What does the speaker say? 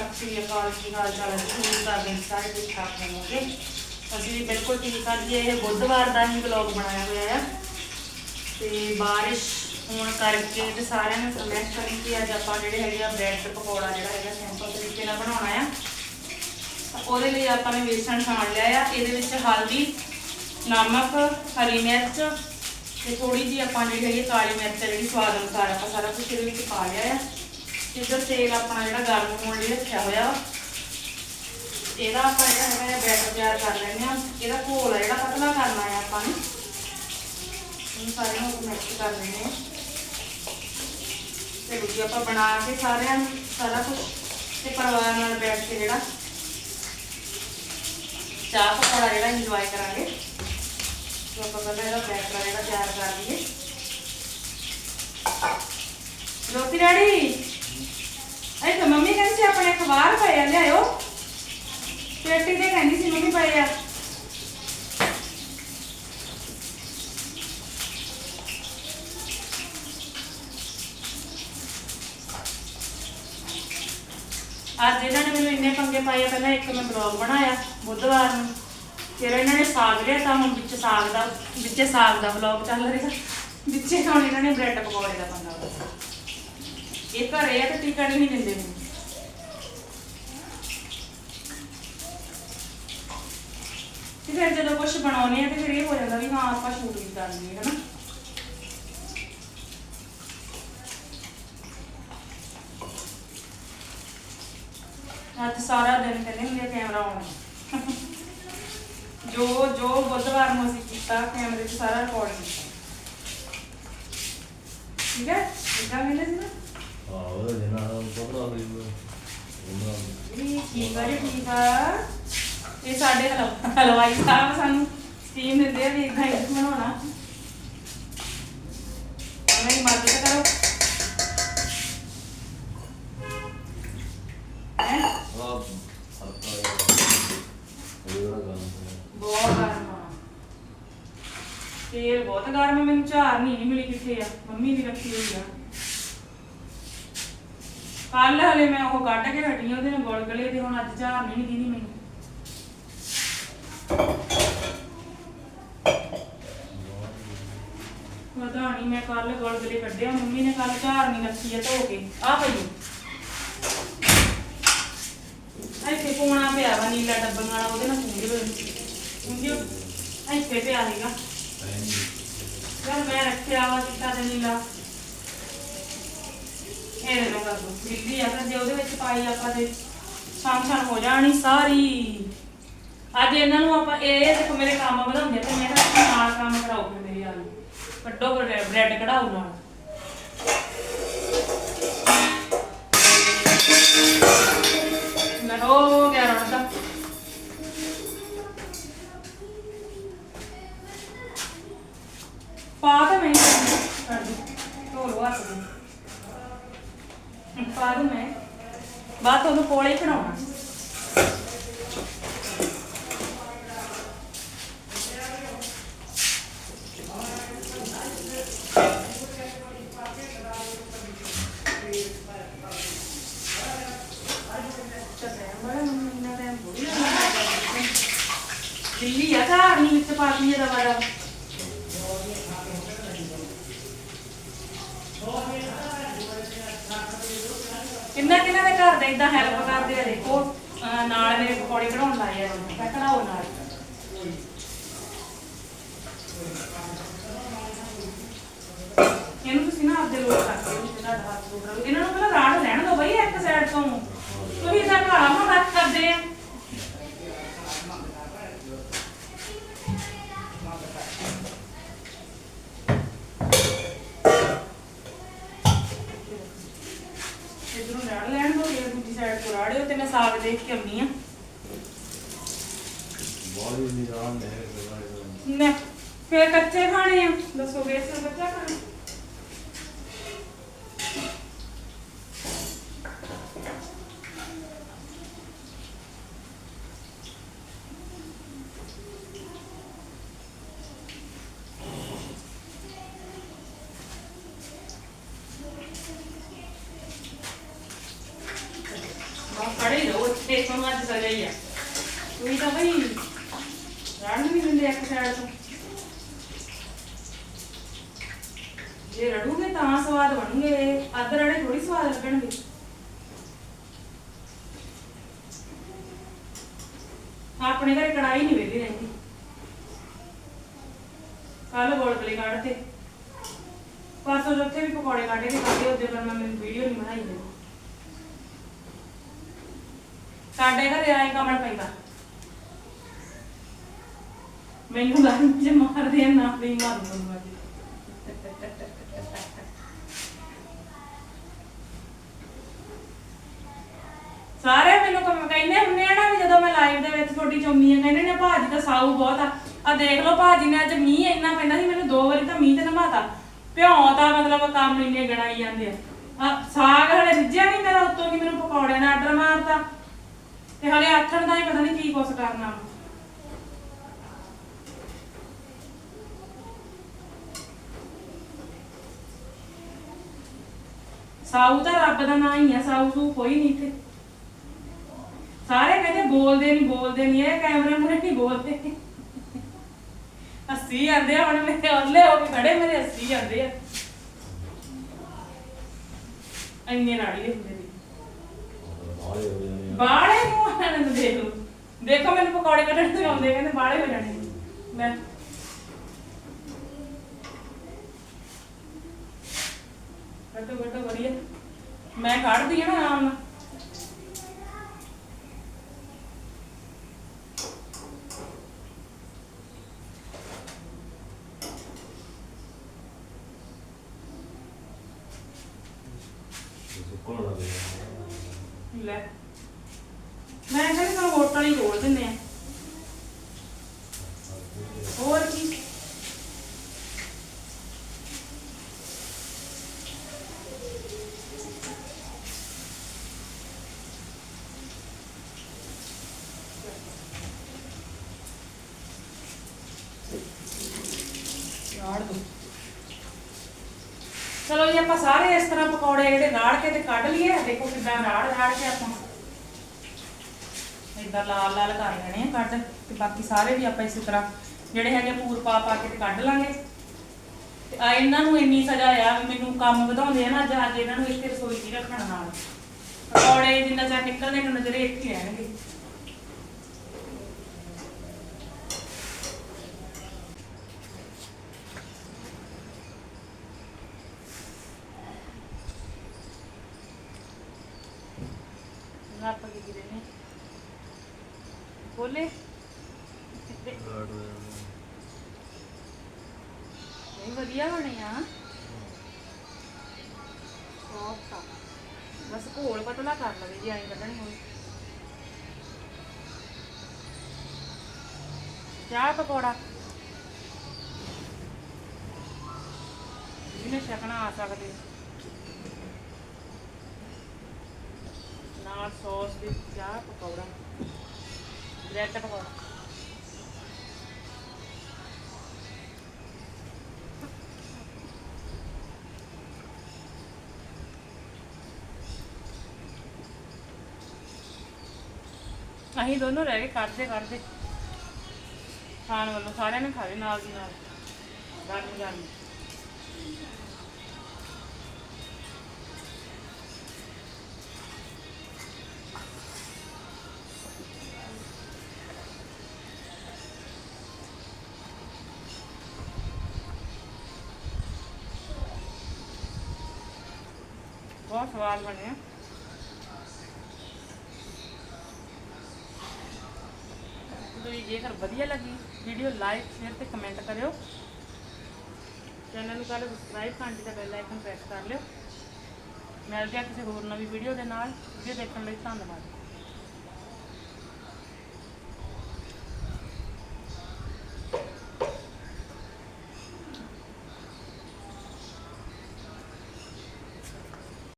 ਸਤਿ ਸ੍ਰੀ ਅਕਾਲ ਕੀ ਹਾਲ ਚਾਲ ਹੈ ਜੀ ਉਮੀਦ ਕਰਦੇ ਹਾਂ ਸਾਰੇ ਠੀਕ ਠਾਕ ਹੋਵੋਗੇ ਅਸੀਂ ਵੀ ਬਿਲਕੁਲ ਠੀਕ ਹਾਂ ਜੀ, ਇਹ ਬੁੱਧਵਾਰ ਦਾ ਹੀ ਵਲੌਗ ਬਣਾਇਆ ਹੋਇਆ ਆ ਤੇ ਬਾਰਿਸ਼ ਹੋਣ ਕਰਕੇ ਤੇ ਸਾਰਿਆਂ ਨੇ ਫਰਮਾਇਸ਼ ਕਰੀ ਕਿ ਅੱਜ ਆਪਾਂ ਜਿਹੜੇ ਹੈਗੇ ਆ ਬ੍ਰੈਡ ਪਕੌੜਾ ਜਿਹੜਾ ਹੈਗਾ ਸਿੰਪਲ ਤਰੀਕੇ ਨਾਲ ਬਣਾਉਣਾ ਆ ਉਹਦੇ ਲਈ ਆਪਾਂ ਨੇ ਵੇਸਣ ਛਾਣ ਲਿਆ ਆ, ਇਹਦੇ ਵਿੱਚ ਹਲਦੀ, ਨਮਕ, ਹਰੀ ਮਿਰਚ ਤੇ ਥੋੜੀ ਜੀ ਆਪਾਂ ਜਿਹੜੀ ਹੈਗੀ ਕਾਲੀ ਮਿਰਚ ਜਿਹੜੀ ਸਵਾਦ ਅਨੁਸਾਰ ਆਪਾਂ ਸਾਰਾ ਕੁਝ ਇਹਦੇ ਵਿੱਚ ਪਾ ਲਿਆ ਆ। ਇੱਧਰ ਤੇਲ ਆਪਣਾ ਜਿਹੜਾ ਗਰਮ ਹੋਣ ਲਈ ਰੱਖਿਆ ਹੋਇਆ ਵਾ, ਇਹਦਾ ਆਪਾਂ ਜਿਹੜਾ ਹੈਗਾ ਬੈਟਰ ਤਿਆਰ ਕਰ ਲੈਂਦੇ ਆ ਇਹਦਾ ਘੋਲ ਆ, ਜਿਹੜਾ ਪਤਲਾ ਕਰਨਾ ਹੈ ਆਪਾਂ ਨੂੰ, ਇਹਨੂੰ ਸਾਰਿਆਂ ਨੂੰ ਮਿਕਸ ਕਰ ਲੈਂਦੇ ਆ ਤੇ ਦੂਜੀ ਆਪਾਂ ਬਣਾ ਕੇ ਸਾਰਿਆਂ ਨੂੰ ਸਾਰਾ ਕੁਝ ਤੇ ਪਰਿਵਾਰ ਨਾਲ ਬੈਠ ਕੇ ਜਿਹੜਾ ਚਾਹ ਪਕੌੜਾ ਜਿਹੜਾ ਇੰਜੋਏ ਕਰਾਂਗੇ। ਸੋ ਆਪਾਂ ਪਹਿਲਾਂ ਇਹਦਾ ਬੈਟਰ ਜਿਹੜਾ ਤਿਆਰ ਕਰ ਲਈਏ। ਰੋਟੀ ਰੈਡੀ ਅਈ ਮੰਮੀ ਕਹਿੰਦੀ ਸੀ ਆਪਣੇ ਅਖਬਾਰ ਪਏ ਆ, ਲਿਆਇਓ। ਪੇਟੀ ਤੇ ਕਹਿੰਦੀ ਸੀ ਮੰਮੀ ਪਏ ਆ। ਅੱਜ ਇਹਨਾਂ ਨੇ ਮੈਨੂੰ ਇੰਨੇ ਪੰਗੇ ਪਾਏ ਆ, ਪਹਿਲਾਂ ਇੱਕ ਮੈਂ ਬਲੌਗ ਬਣਾਇਆ ਬੁੱਧਵਾਰ ਨੂੰ। ਫਿਰ ਇਹਨਾਂ ਨੇ ਸਾਗ ਲਿਆ ਤਾਂ ਹੁਣ ਵਿੱਚ ਸਾਗ ਦਾ, ਵਿੱਚੇ ਸਾਗ ਦਾ ਬਲੌਗ ਚੱਲ ਰਿਹਾ। ਵਿੱਚੇ ਹੁਣ ਇਹਨਾਂ ਨੇ ਬ੍ਰੈਡ ਪਕੌੜੇ ਦਾ ਪੰਗਾ ਪਾਇਆ। ਇਹ ਘਰੇ ਆ ਤੇ ਟਿਕਣ ਨਹੀਂ ਦਿੰਦੇ ਮੈਨੂੰ ਤੇ ਫਿਰ ਜਦੋਂ ਕੁਝ ਬਣਾਉਨੇ ਆ ਤੇ ਫਿਰ ਇਹ ਹੋ ਜਾਂਦਾ ਵੀ ਹਾਂ, ਆਪਾਂ ਸ਼ੂਟ ਕਰਨੀ ਹੈ ਹਨਾ? ਅੱਜ ਸਾਰਾ ਦਿਨ ਕਹਿੰਦੇ ਹੁੰਦੇ ਕੈਮਰਾ ਆਉਣਾ। ਜੋ ਜੋ ਬੁੱਧਵਾਰ ਨੂੰ ਅਸੀਂ ਕੀਤਾ, ਕੈਮਰੇ 'ਚ ਸਾਰਾ ਰਿਕਾਰਡ ਕੀਤਾ। ਠੀਕ ਹੈ? ਇਦਾਂ ਕਹਿੰਦੇ ਸੀ ਨਾ ਹਾਂ ਉਹਦਾ ਜਿੰਨਾ ਪਤਲਾ ਹੋਈ ਉਹਨਾਂ ਜੀ ਠੀਕ ਆ ਜੀ ਠੀਕ ਆ। ਇਹ ਸਾਡੇ ਹਲਵਾ- ਹਲਵਾਈ ਸਾਹਿਬ ਸਾਨੂੰ ਸਟੀਮ ਦਿੰਦੇ ਆ ਵੀ ਇਦਾਂ ਹੀ ਬਣਾਉਣਾ। ਮੇਰੀ ਮਦਦ ਕਰੋ। ਹੈਂ? ਆ ਹਲਕਾ ਇਹ ਬੜਾ ਗਰਮ ਹੈ ਬਹੁਤ ਗਰਮ ਆ। ਤੇਲ ਬਹੁਤ ਗਰਮ ਆ, ਮੈਨੂੰ ਝਾਰ ਨਹੀਂ ਮਿਲੀ ਕਿੱਥੇ ਆ। ਮੰਮੀ ਨੇ ਰੱਖੀ ਹੋਈ ਆ। ਕੱਲ ਹਲੇ ਮੈਂ ਉਹ ਕੱਢ ਕੇ ਹਟੀ ਉਹਦੇ ਨਾਲ ਗੁਲਗਲੇ ਤੇ ਹੁਣ ਅੱਜ ਝਾਰ ਨਹੀਂ ਦਿੰਦੀ ਮੈਨੂੰ। ਪਤਾ ਨਹੀਂ ਮੈਂ ਕੱਲ ਗੁਲਗਲੇ ਕੱਢਿਆ ਮੰਮੀ ਨੇ ਕੱਲ ਝਾਰ ਨਹੀਂ ਰੱਖੀ ਆ ਧੋ ਕੇ। ਆ ਪਈ। ਇੱਥੇ ਕੋਣਾ ਪਿਆ ਵਾ ਨੀਲਾ ਡੱਬਾ ਵਾਲਾ ਉਹਦੇ ਨਾਲ ਪੂੰਝ ਪੂੰਝਿਓ ਇੱਥੇ ਪਿਆ ਸੀਗਾ। ਚਲ ਮੈਂ ਰੱਖਿਆ ਵਾ ਚਿੱਟਾ ਤੇ ਨੀਲਾ। ਇਹ ਲੋ ਕਰ ਦੋ ਬਿੱਲੀ ਆ, ਫਿਰ ਜੇ ਉਹਦੇ ਵਿੱਚ ਪਾਈ ਆਪਾਂ ਤੇ ਛਾਨ ਛਾਨ ਹੋ ਜਾਣੀ ਸਾਰੀ। ਅੱਜ ਇਹਨਾਂ ਨੂੰ ਆਪਾਂ ਇਹ ਦੇਖੋ ਮੇਰੇ ਕੰਮ ਵਧਾਉਂਦੇ ਤੇ ਮੈਂ ਕਿਹਾ ਤੁਸੀਂ ਨਾਲ ਕੰਮ ਕਰਾਓ ਫਿਰ ਮੇਰੇ ਨਾਲ ਕੱਢੋ ਬ੍ਰੈਡ ਕਢਾਓ ਨਾਲ। ਮੈਂ ਹੋ ਗਿਆ ਰਣ ਪਾ ਤਾਂ ਮੈਂ ਕਰ ਦੂੰ ਢੋਲ ਵਾਸ ਦੂੰ ਪਾ ਦੂੰ ਮੈਂ। ਬਾਤ ਉਹਨੂੰ ਕੋਲੇ ਹੀ ਦਿੱਲੀ ਆ ਘਰ, ਨਹੀਂ ਵਿੱਚ ਪਾਤੀ ਦਾ ਵਾਰਾ ਕਿੰਨਾ ਕਿੰਨਾ ਦੇ ਘਰ ਦੇ ਇਦਾਂ ਹੈਲਪ ਕਰਦੇ ਆ ਦੇਖੋ। ਅਹ ਨਾਲ ਮੇਰੇ ਪਕੌੜੇ ਬਣਾਉਣ ਲਾਏ ਆ ਮੈਂ ਕਢਾਓ ਨਾਲ। ਇਹਨੂੰ ਤੁਸੀਂ ਨਾ ਆਪਦੇ ਲੋਕ ਕਰਦੇ ਹੋ ਜਿਹੜਾ ਹੱਥ ਲੋਕ ਇਹਨਾਂ ਨੂੰ ਪਹਿਲਾਂ ਰਾੜ ਲੈਣ ਦਿਓ ਬਈ, ਇੱਕ ਸਾਈਡ ਨੇ ਫੇਰ ਕੱਚੇ ਖਾਣੇ ਆ ਦੱਸੋ ਬੇਸਨ ਕੱਚਾ ਖਾਣਾ Mas parei, eu vou ter que tomar essa lei. ਜੇ ਰੜੂਗੇ ਤਾਂ ਸਵਾਦ ਬਣੂਗੇ, ਅੱਧ ਰੜੇ ਥੋੜੀ ਸਵਾਦ ਲੱਗਣਗੇ। ਆਪਣੇ ਘਰੇ ਕੜਾਈ ਨਹੀਂ ਵੇਲੀ ਰਹਿੰਦੀ। ਕੱਲ ਗੋਲਗਲੇ ਕੱਢਤੇ ਪਰਸੋਂ ਜੋ ਵੀ ਪਕੌੜੇ ਕੱਢੇ ਤੇ ਖਾਦੇ ਉਹਦੇ ਪਰ ਮੈਂ ਮੈਨੂੰ ਵੀਡੀਓ ਨਹੀਂ ਬਣਾਈ ਦੇ ਸਾਡੇ ਘਰੇ ਆਏ ਕਮਲ ਪੈਂਦਾ। ਮੈਨੂੰ ਗਾਂ ਮਾਰਦੇ ਆ, ਨਾ ਵੀ ਮਾਰ ਦੂੰਗਾ ਜੀ ਸਾਰੇ ਮੈਨੂੰ ਕਮ- ਕਹਿੰਦੇ ਹੁੰਦੇ ਆ ਨਾ ਵੀ ਜਦੋਂ ਮੈਂ ਲਾਈਵ ਦੇ ਵਿੱਚ ਤੁਹਾਡੀ ਚੁੰਮੀ ਆ, ਕਹਿੰਦੇ ਨੇ ਭਾਜੀ ਦਾ ਸਾਊ ਬਹੁਤ ਆ। ਆ ਦੇਖ ਲਓ ਭਾਜੀ ਨੇ ਅੱਜ ਮੀਂਹ ਇੰਨਾ ਪੈਂਦਾ ਸੀ, ਮੈਨੂੰ ਦੋ ਵਾਰੀ ਤਾਂ ਮੀਂਹ ਤੇ ਨਮਾਤਾ। ਭਿਉਂ ਤਾਂ ਮਤਲਬ ਕੰਮ ਇੰਨੇ ਗਣਾਈ ਜਾਂਦੇ ਆ। ਆ ਸਾਗ ਹਲੇ ਰਿੱਝਿਆ ਨਹੀਂ ਮੇਰਾ, ਉੱਤੋਂ ਕੀ ਮੈਨੂੰ ਪਕੌੜੇ ਨਾਲ ਆਰਡਰ ਮਾਰਤਾ। ਤੇ ਹਲੇ ਆਥਣ ਦਾ ਹੀ ਪਤਾ ਨਹੀਂ ਕੀ ਕੁਛ ਕਰਨਾ। ਸਾਊ ਤਾਂ ਰੱਬ ਦਾ ਨਾਂ ਹੀ ਆ, ਸਾਊ ਸੂ ਕੋਈ ਨਹੀਂ ਇੱਥੇ। ਸਾਰੇ ਕਹਿੰਦੇ ਬੋਲਦੇ ਨਹੀਂ ਬੋਲਦੇ ਨਹੀਂ ਇਹ ਕੈਮਰੇ ਮੂਹਰੇ ਨਹੀਂ ਬੋਲਦੇ। ਹੱਸੀ ਜਾਂਦੇ ਆ ਹੁਣ ਮੇਰੇ ਉਹਲੇ ਹੋ ਕੇ ਖੜੇ ਮੇਰੇ ਹੱਸੀ ਜਾਂਦੇ ਆ। ਇੰਨੇ ਨਾੜੀ ਹੁੰਦੇ ਨੇ ਬਾਹਲੇ ਹੋ ਜਾਣੇ ਆ। ਬਾੜੇ ਮੂੰਹਾਂ ਨੂੰ ਦੇਖ ਲਓ। ਦੇਖੋ ਮੈਨੂੰ ਪਕੌੜੇ ਕੱਢਣ ਤੇ ਆਉਂਦੇ ਕਹਿੰਦੇ ਬਾੜੇ ਹੋ ਜਾਣੇ। ਮੈਂ ਕੱਟੋ ਕੱਟੋ ਵਧੀਆ। ਮੈਂ ਕੱਢਦੀ ਆ ਨਾ ਆਰਾਮ ਨਾਲ ਸੁੱਕਣ ਲੱਗ ਗਿਆ ਲੈ। ਮੈਂ ਕਹਿੰਦੀ ਤਾਂ ਹੋਟਲ ਹੀ ਖੋਲ ਦਿੰਦੇ ਆ। ਹੋਰ ਕੀ? ਰਾੜ ਦੋ। ਚਲੋ ਜੀ, ਆਪਾਂ ਸਾਰੇ ਇਸ ਤਰ੍ਹਾਂ ਪਕੌੜੇ ਜਿਹੜੇ ਰਾੜ ਕੇ ਤੇ ਕੱਢ ਲਈਏ। ਦੇਖੋ ਕਿੱਦਾਂ ਰਾੜ ਰਾੜ ਕੇ ਆਪਾਂ ਇਦਾਂ ਲਾਲ ਲਾਲ ਕਰ ਲੈਣੇ ਆ ਕੱਢ। ਤੇ ਬਾਕੀ ਸਾਰੇ ਵੀ ਆਪਾਂ ਇਸੇ ਤਰ੍ਹਾਂ ਜਿਹੜੇ ਹੈਗੇ ਪੂਰ ਪਾ ਪਾ ਕੇ ਤੇ ਕੱਢ ਲਾਂਗੇ। ਤੇ ਆ ਇਹਨਾਂ ਨੂੰ ਇੰਨੀ ਸਜ਼ਾ ਆ ਵੀ ਮੈਨੂੰ ਕੰਮ ਵਧਾਉਂਦੇ ਆ ਨਾ, ਅੱਜ ਅੱਜ ਇਹਨਾਂ ਨੂੰ ਇੱਥੇ ਰਸੋਈ 'ਚ ਰੱਖਣ ਨਾਲ। ਪਕੌੜੇ ਜਿੰਨਾ ਚਿਰ ਨਿਕਲਦੇ ਨੂੰ ਨਜ਼ਰੇ ਇੱਥੇ ਹੀ ਰਹਿਣਗੇ ਨਾ ਆਪਾਂ ਕੀ ਕਰੇ ਨੇ ਬੋਲੇ ਨਹੀਂ, ਵਧੀਆ ਬਣੇ ਆ। ਸੌਫਟ ਆ ਬਸ ਘੋਲ ਪਤਲਾ ਕਰ ਲਵੇ ਜੀ, ਐਂ ਕੱਢਣੀ ਹੋਈ ਚਾਹ, ਪਕੌੜਾ। ਜਿਹਨੇ ਛਕਣਾ ਆ ਸਕਦੇ। ਨਾਲ ਸੌਸ ਦੇ ਚਾਹ, ਪਕੌੜਾ। ਬ੍ਰੈਡ ਪਕੌੜਾ ਅਸੀਂ ਦੋਨੋਂ ਰਹਿ ਗਏ ਕੱਢਦੇ ਕੱਢਦੇ ਖਾਣ ਵੱਲੋਂ ਸਾਰਿਆਂ ਨੇ ਖਾ ਲਏ ਨਾਲ ਦੀ ਨਾਲ ਗਰਮ ਗਰਮ ਬਹੁਤ ਸਵਾਦ ਬਣਿਆ ਤੁਸੀਂ ਜੇਕਰ ਵਧੀਆ ਲੱਗੀ ਵੀਡੀਓ ਲਾਈਕ ਸ਼ੇਅਰ ਤੇ ਕਮੈਂਟ ਕਰਿਓ। ਚੈਨਲ ਨੂੰ ਕਰ ਸਬਸਕ੍ਰਾਈਬ ਘੰਟੀ ਦਾ ਬੈਲ ਆਈਕਨ ਪ੍ਰੈਸ ਕਰ ਲਿਓ। ਮਿਲਦੇ ਆ ਕਿਸੇ ਹੋਰ ਨਵੀਂ ਵੀਡੀਓ ਦੇ ਨਾਲ। ਵੀਡੀਓ ਦੇਖਣ ਲਈ ਧੰਨਵਾਦ।